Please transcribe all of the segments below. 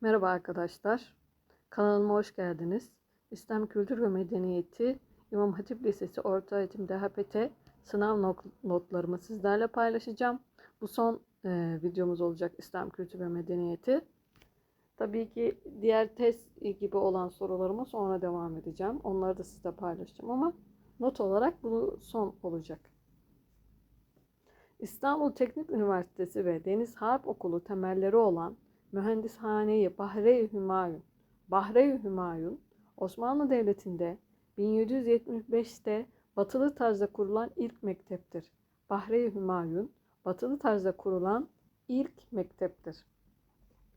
Merhaba arkadaşlar. Kanalıma hoş geldiniz. İslam Kültür ve Medeniyeti İmam Hatip Lisesi Orta Öğretim DHPT sınav not- notlarımı sizlerle paylaşacağım. Bu son e, videomuz olacak İslam Kültür ve Medeniyeti. Tabii ki diğer test gibi olan sorularıma sonra devam edeceğim. Onları da sizle paylaşacağım ama not olarak bu son olacak. İstanbul Teknik Üniversitesi ve Deniz Harp Okulu temelleri olan Mühendishaneyi Bahre-i Hümayun, Bahre-i Hümayun, Osmanlı Devleti'nde 1775'te batılı tarzda kurulan ilk mekteptir. Bahre-i Hümayun, batılı tarzda kurulan ilk mekteptir.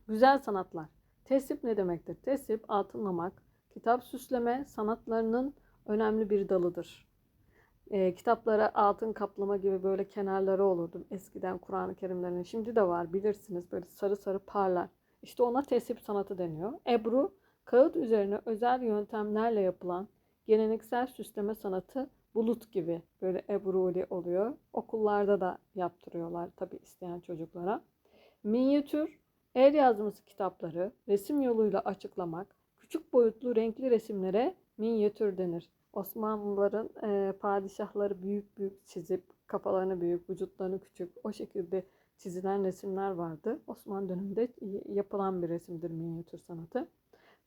Güzel sanatlar. Tesip ne demektir? Tesip, altınlamak, kitap süsleme sanatlarının önemli bir dalıdır. E, kitaplara altın kaplama gibi böyle kenarları olurdu eskiden Kur'an-ı Kerimlerin. Şimdi de var bilirsiniz böyle sarı sarı parlar. İşte ona tesip sanatı deniyor. Ebru, kağıt üzerine özel yöntemlerle yapılan geleneksel süsleme sanatı bulut gibi böyle ebruli oluyor. Okullarda da yaptırıyorlar tabi isteyen çocuklara. Minyatür, el yazması kitapları resim yoluyla açıklamak, küçük boyutlu renkli resimlere minyatür denir. Osmanlıların e, padişahları büyük büyük çizip kafalarını büyük, vücutlarını küçük o şekilde çizilen resimler vardı. Osmanlı döneminde yapılan bir resimdir minyatür sanatı.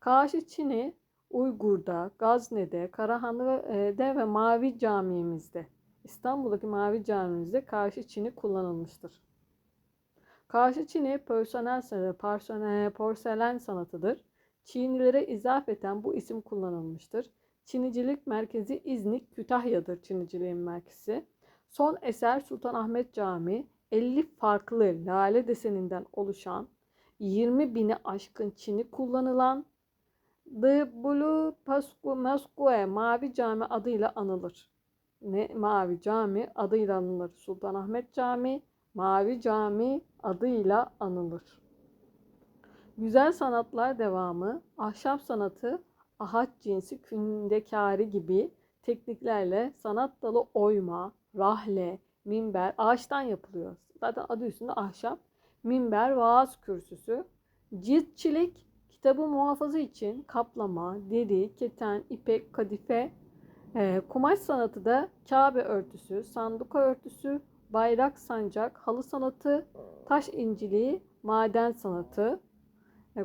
Kaşı Çin'i Uygur'da, Gazne'de, Karahanlı'da ve Mavi Camii'mizde, İstanbul'daki Mavi Camii'mizde Kaşı Çin'i kullanılmıştır. Kaşı Çin'i porselen, sanatıdır. Çinilere izafeten bu isim kullanılmıştır. Çinicilik merkezi İznik, Kütahya'dır Çiniciliğin merkezi. Son eser Sultanahmet Camii 50 farklı lale deseninden oluşan 20 bini aşkın Çin'i kullanılan The Blue Pascu Masque Mavi Cami adıyla anılır. Ne Mavi Cami adıyla anılır. Sultanahmet Camii Mavi Cami adıyla anılır. Güzel sanatlar devamı, ahşap sanatı, ahat cinsi kündekari gibi tekniklerle sanat dalı oyma, rahle, minber ağaçtan yapılıyor. Zaten adı üstünde ahşap. Minber, vaaz kürsüsü, ciltçilik, kitabı muhafaza için kaplama, deri, keten, ipek, kadife, e, kumaş sanatı da Kabe örtüsü, sanduka örtüsü, bayrak, sancak, halı sanatı, taş inciliği, maden sanatı,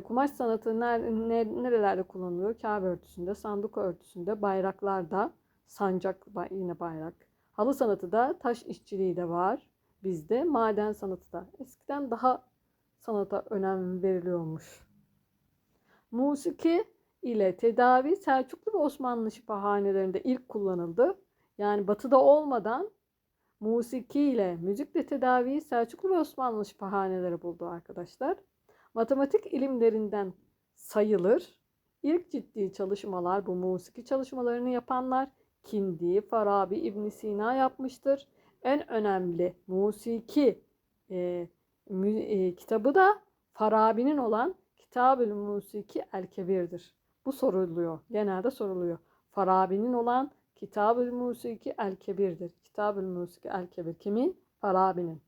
kumaş sanatı nerelerde kullanılıyor? Kabe örtüsünde, sanduka örtüsünde, bayraklarda, sancak yine bayrak. Halı sanatı da taş işçiliği de var bizde. Maden sanatı da. Eskiden daha sanata önem veriliyormuş. Musiki ile tedavi Selçuklu ve Osmanlı şifahanelerinde ilk kullanıldı. Yani batıda olmadan musiki ile müzikle tedaviyi Selçuklu ve Osmanlı şifahaneleri buldu arkadaşlar. Matematik ilimlerinden sayılır. İlk ciddi çalışmalar bu musiki çalışmalarını yapanlar Kindi, Farabi, İbn Sina yapmıştır. En önemli musiki e, mü, e, kitabı da Farabi'nin olan Kitab-ül Musiki El-Kebir'dir. Bu soruluyor. Genelde soruluyor. Farabi'nin olan Kitab-ül Musiki El-Kebir'dir. Kitab-ül Musiki El-Kebir kimin? Farabi'nin.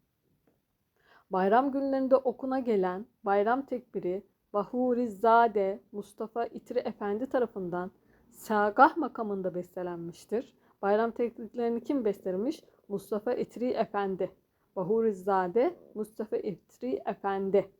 Bayram günlerinde okuna gelen bayram tekbiri Bahurizade Mustafa İtri Efendi tarafından Sagah makamında bestelenmiştir. Bayram tekbirlerini kim bestelemiş? Mustafa İtri Efendi. Bahurizade Mustafa İtri Efendi.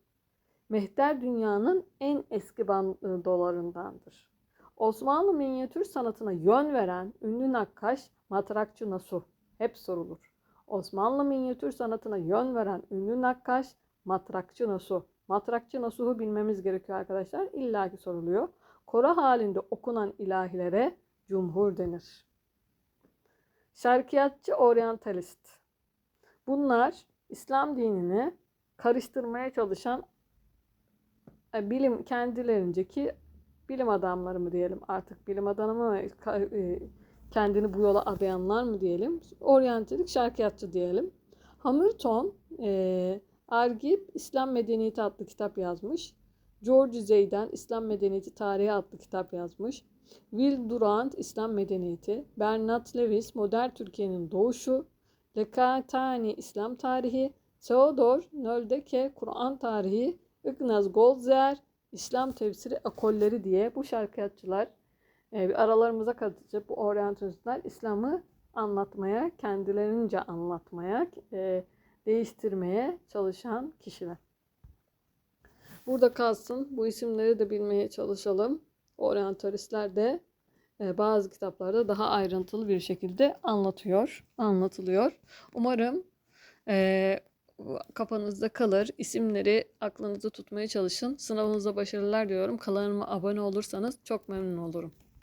Mehter dünyanın en eski bandolarındandır. Osmanlı minyatür sanatına yön veren ünlü nakkaş Matrakçı Nasuh hep sorulur. Osmanlı minyatür sanatına yön veren ünlü nakkaş Matrakçı Nasuh. Matrakçı Nasuh'u bilmemiz gerekiyor arkadaşlar. İlla ki soruluyor. Kora halinde okunan ilahilere cumhur denir. Şarkiyatçı oryantalist. Bunlar İslam dinini karıştırmaya çalışan e, bilim kendilerinceki bilim adamları mı diyelim artık bilim adamı mı e, kendini bu yola adayanlar mı diyelim oryantilik şarkiyatçı diyelim. Hamilton e, Argip İslam Medeniyeti adlı kitap yazmış. George Zeyden İslam Medeniyeti Tarihi adlı kitap yazmış. Will Durant İslam Medeniyeti, Bernard Lewis Modern Türkiye'nin Doğuşu, Lekatani İslam Tarihi, Theodor Nöldeke Kur'an Tarihi, Ignaz Goldziher İslam tefsiri ekolleri diye bu şarkiyatçılar aralarımıza katıcı bu oryantalistler İslam'ı anlatmaya, kendilerince anlatmaya, e, değiştirmeye çalışan kişiler. Burada kalsın. Bu isimleri de bilmeye çalışalım. Oryantalistler de e, bazı kitaplarda daha ayrıntılı bir şekilde anlatıyor, anlatılıyor. Umarım e, kafanızda kalır. İsimleri aklınızda tutmaya çalışın. Sınavınızda başarılar diyorum. Kanalıma abone olursanız çok memnun olurum.